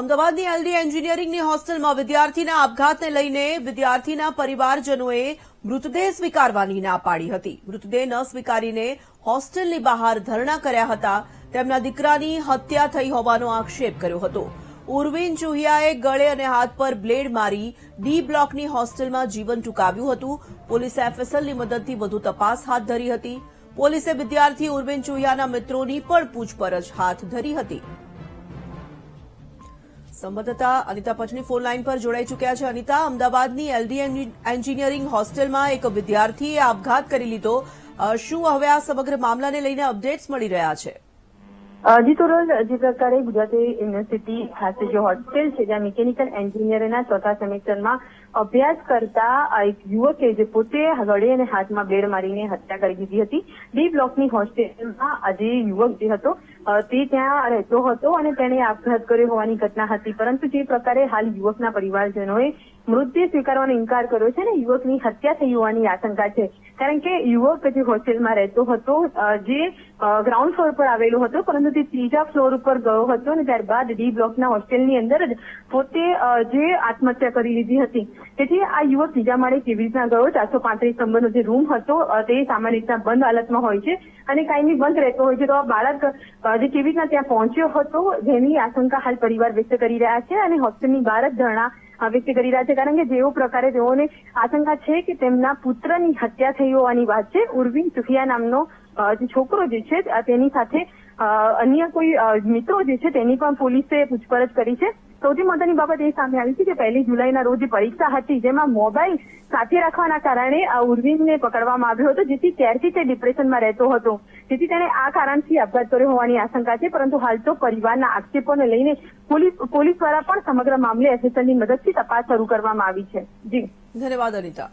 અમદાવાદની એલડી એન્જિનિયરિંગની હોસ્ટેલમાં વિદ્યાર્થીના આપઘાતને લઈને વિદ્યાર્થીના પરિવારજનોએ મૃતદેહ સ્વીકારવાની ના પાડી હતી. મૃતદેહ ન સ્વીકારીને હોસ્ટેલની બહાર ધરણા કર્યા હતા. તેમના દીકરાની હત્યા થઈ હોવાનો આક્ષેપ કર્યો હતો. ઉર્વિન ચુહિયાએ ગળે અને હાથ પર બ્લેડ મારી ડી બ્લોકની હોસ્ટેલમાં જીવન ટૂંકાવ્યું હતું. પોલીસે એફએસએલની મદદથી વધુ તપાસ હાથ ધરી હતી. પોલીસે વિદ્યાર્થી ઉર્વિન ચુહિયાના મિત્રોની પણ પૂછપરછ હાથ ધરી હતી. સંવાદદાતા અનિતા પટની ફોન લાઈન પર જોડાઈ ચૂક્યા છે. અનિતા, અમદાવાદની એલડી એન્જિનિયરિંગ હોસ્ટેલમાં એક વિદ્યાર્થીએ આપઘાત કરી લીધો. શું હવે આ સમગ્ર મામલાને લઈને અપડેટ્સ મળી રહ્યા છે? જી તો જે પ્રકારે ગુજરાતી યુનિવર્સિટી ખાતે જે હોસ્ટેલ છે, જ્યાં મિકેનિકલ એન્જિનિયરના ચોથા સેમેસ્ટરમાં અભ્યાસ કરતા એક યુવકે જે પોતે ગળે અને હાથમાં બ્લેડ મારીને હત્યા કરી દીધી હતી. ડી બ્લોકની હોસ્ટેલમાં આજે યુવક જે હતો તે ત્યાં રહેતો હતો અને તેણે આપઘાત કર્યો હોવાની ઘટના હતી. પરંતુ જે પ્રકારે હાલ યુવકના પરિવારજનોએ મૃતદેહ સ્વીકારવાનો ઇનકાર કર્યો છે ને, યુવકની હત્યા થઈ હોવાની આશંકા છે. કારણ કે યુવક જે હોસ્ટેલમાં રહેતો હતો જે ગ્રાઉન્ડ ફ્લોર પર આવેલો હતો, પરંતુ તે ત્રીજા ફ્લોર ઉપર ગયો હતો અને ત્યારબાદ ડી બ્લોકના હોસ્ટેલની અંદર જ પોતે જે આત્મહત્યા કરી લીધી હતી. તેથી આ યુવક ત્રીજા માળે કેવી રીતના ગયો? ચારસો પાંત્રીસ નંબરનો જે રૂમ હતો તે સામાન્ય રીતના બંધ હાલતમાં હોય છે અને કાયમી બંધ રહેતો હોય છે, તો આ બાળક જે કેવી રીતના ત્યાં પહોંચ્યો હતો, જેની આશંકા હાલ પરિવાર વ્યક્ત કરી રહ્યા છે અને હોસ્ટેલની બહાર જ ધરણા વ્યક્ત કરી રહ્યા છે કારણ કે જેવો પ્રકારે તેઓને આશંકા છે કે તેમના પુત્રની હત્યા થઈ હોવાની વાત છે. ઉર્વિન ચુખિયા નામનો જે છોકરો જે છે, તેની સાથે અન્ય કોઈ મિત્રો જે છે તેની પણ પોલીસે પૂછપરછ કરી છે. સૌથી મહત્વની બાબત એ સામે આવી છે કે પહેલી જુલાઈના રોજ પરીક્ષા હતી, જેમાં મોબાઈલ સાથે રાખવાના કારણે આ ઉર્વિનને પકડવામાં આવ્યો હતો, જેથી ત્યારથી તે ડિપ્રેશનમાં રહેતો હતો. જેથી તેણે આ કારણથી આપઘાત કર્યો હોવાની આશંકા છે, પરંતુ હાલ તો પરિવારના આક્ષેપોને લઈને પોલીસ પોલીસ દ્વારા પણ સમગ્ર મામલે એસએસએલની મદદથી તપાસ શરૂ કરવામાં આવી છે. જી. ધન્યવાદ, અનિતા.